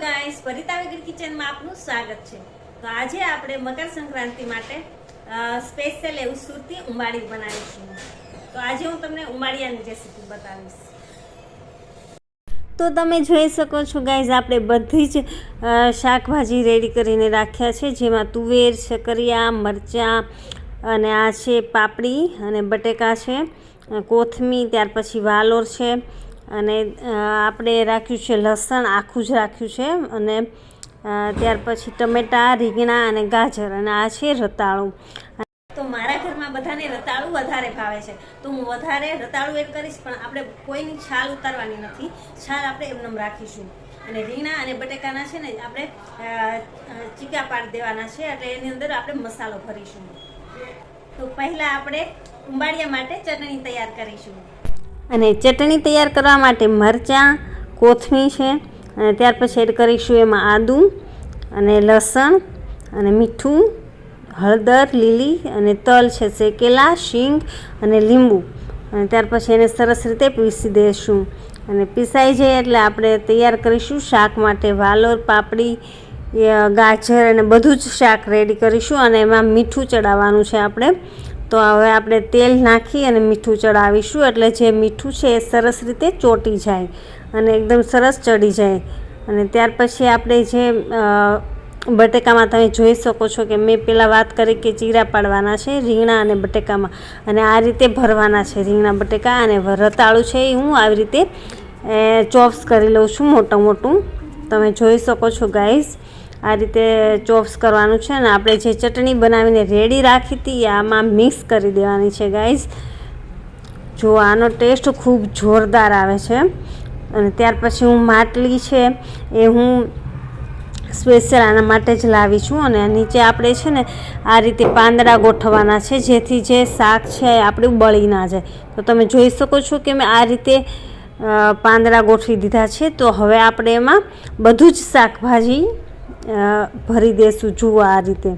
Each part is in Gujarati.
ગાઈસ પરિતા વેગર કિચનમાં આપનું સ્વાગત છે. તો આજે આપણે મકર સંક્રાંતિ માટે સ્પેશિયલ એવું સુરતી ઉંબાડી બનાવીશું. તો આજે હું તમને ઉંબાડિયાની રેસીપી બતાવીશ. તો તમે જોઈ શકો છો ગાઈઝ આપણે બધી જ શાકભાજી રેડી કરીને રાખ્યા છે, જેમાં તુવેર શકરિયા મરચાં અને આ છે પાપડી અને બટેકા છે કોથમી ત્યાર પછી વાલોર છે અને આપણે રાખ્યું છે લસણ, આખું જ રાખ્યું છે. અને ત્યાર પછી ટમેટાં, રીંગણા અને ગાજર. અને આ છે રતાળું. તો મારા ઘરમાં બધાને રતાળું વધારે ભાવે છે. તો હું વધારે રતાળું એડ કરીશ, પણ આપણે કોઈની છાલ ઉતારવાની નથી. છાલ આપણે એમનેમ રાખીશું. અને રીંગણા અને બટેકાના છે ને, આપણે ચીકા પાડી દેવાના છે. એટલે એની અંદર આપણે મસાલો ભરીશું. તો પહેલાં આપણે ઉંબાડિયા માટે ચટણી તૈયાર કરીશું. અને ચટણી તૈયાર કરવા માટે મરચાં કોથમી છે, અને ત્યાર પછી એડ કરીશું એમાં આદું અને લસણ અને મીઠું, હળદર, લીલી અને તલ છે શેકેલા, શીંગ અને લીંબુ. અને ત્યાર પછી એને સરસ રીતે પીસી દઈશું અને પીસાઈ જાય એટલે આપણે તૈયાર કરીશું શાક માટે વાલોર, પાપડી ગાજર અને બધું જ શાક રેડી કરીશું અને એમાં મીઠું ચડાવવાનું છે આપણે. તો હવે આપણે તેલ નાખી અને મીઠું ચડાવીશું. એટલે જે મીઠું છે એ સરસ રીતે ચોંટી જાય અને એકદમ સરસ ચડી જાય. અને ત્યાર પછી આપણે જે બટેકામાં તમે જોઈ શકો છો કે મેં પહેલાં વાત કરી કે ચીરા પાડવાના છે, રીંગણા અને બટેકામાં. અને આ રીતે ભરવાના છે રીંગણા, બટેકા અને રતાળું છે એ હું આવી રીતે ચોપ્સ કરી લઉં છું મોટું મોટું. તમે જોઈ શકો છો ગાઈઝ. આ રીતે ચોપ્સ કરવાનું છે અને આપણે જે ચટણી બનાવીને રેડી રાખી હતી આમાં મિક્સ કરી દેવાની છે ગાઈઝ જો આનો ટેસ્ટ ખૂબ જોરદાર આવે છે. અને ત્યાર પછી હું માટલી છે, એ હું સ્પેશિયલ આના માટે જ લાવી છું. અને નીચે આપણે છે ને આ રીતે પાંદડા ગોઠવવાના છે, જેથી જે શાક છે આપણું બળી ના જાય. તો તમે જોઈ શકો છો કે મેં આ રીતે પાંદડા ગોઠવી દીધા છે. તો હવે આપણે એમાં બધું જ શાકભાજી ભરી દઈશું જુઓ આ રીતે.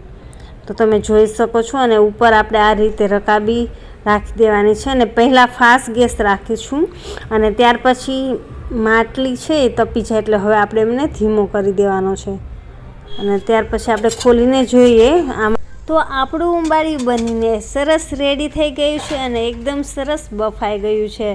તો તમે જોઈ શકો છો અને ઉપર આપણે આ રીતે રકાબી રાખી દેવાની છે અને પહેલાં ફાસ્ટ ગેસ રાખીશું અને ત્યાર પછી માટલી છે એ તપી જાય એટલે હવે આપણે એમને ધીમો કરી દેવાનો છે. અને ત્યાર પછી આપણે ખોલીને જોઈએ આમ. તો આપણું ઉંબાડી બનીને સરસ રેડી થઈ ગયું છે અને એકદમ સરસ બફાઈ ગયું છે.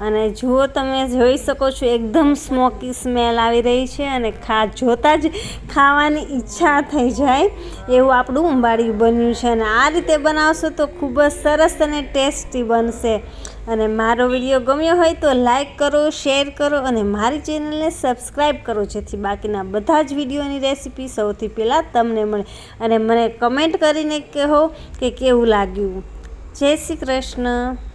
અને જુઓ તમે જોઈ શકો છો, એકદમ સ્મોકી સ્મેલ આવી રહી છે અને ખા, જોતાં જ ખાવાની ઈચ્છા થઈ જાય એવું આપણું ઉંબાડિયું બન્યું છે અને આ રીતે બનાવશો તો ખૂબ જ સરસ અને ટેસ્ટી બનશે. અને મારો વીડિયો ગમ્યો હોય તો લાઈક કરો, શેર કરો અને મારી ચેનલને સબસ્ક્રાઈબ કરો, જેથી બાકીના બધા જ વિડીયોની રેસીપી સૌથી પહેલાં તમને મળે. અને મને કમેન્ટ કરીને કહો કે કેવું લાગ્યું. જય શ્રી કૃષ્ણ.